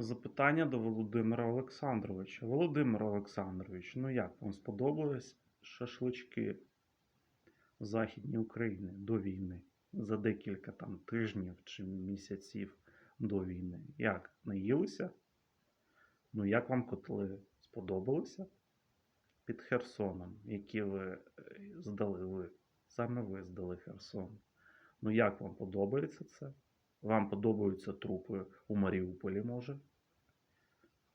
Запитання до Володимира Олександровича. Володимир Олександрович, ну як вам сподобались шашлички в Західній Україні до війни? За декілька там тижнів чи місяців до війни? Як? Наїлися? Ну як вам котли? Сподобалися? Під Херсоном, які ви е, здали ви. Саме ви здали Херсон. Ну як вам подобається це? Вам подобаються трупи у Маріуполі, може?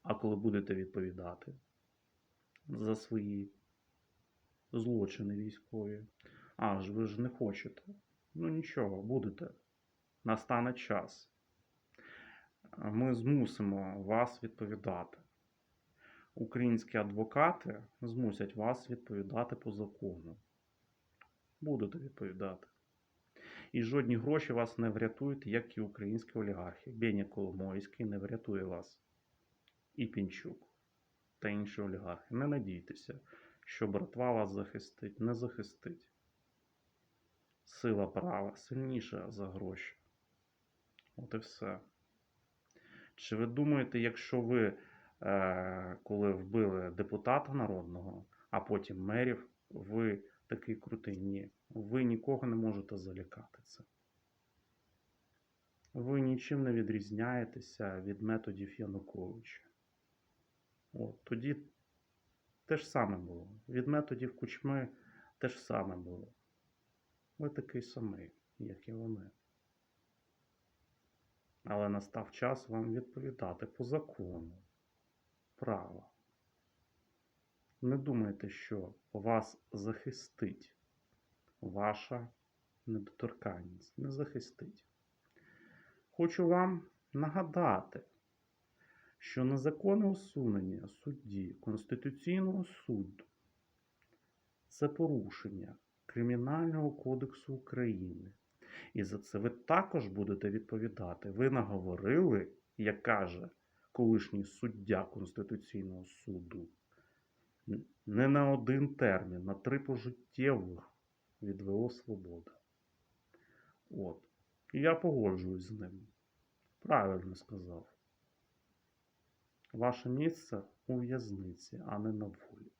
А коли будете відповідати за свої злочини військові? А ж ви ж не хочете. Ну нічого, будете. Настане час. Ми змусимо вас відповідати. Українські адвокати змусять вас відповідати по закону. Будете відповідати. І жодні гроші вас не врятують, як і українські олігархи. Беня Коломойський не врятує вас. І Пінчук та інші олігархи. Не надійтеся, що братва вас захистить, не захистить. Сила права сильніша за гроші. От і все. Чи ви думаєте, якщо ви, е, коли вбили депутата народного, а потім мерів, ви такий крутий? Ні. Ви нікого не можете залякати це. Ви нічим не відрізняєтеся від методів Януковича. От, тоді те ж саме було. Від методів кучми те ж саме було. Ви такий самий, як і вони. Але настав час вам відповідати по закону. Право. Не думайте, що вас захистить ваша недоторканність. Не захистить. Хочу вам нагадати, що незаконне усунення судді Конституційного суду це порушення Кримінального кодексу України. І за це ви також будете відповідати. Ви наговорили, як каже колишній суддя Конституційного суду, не на один термін, на три пожиттєвих відвело свобода. От. І я погоджуюсь з ним. Правильно сказав. Ваше місце у в'язниці, а не на волі.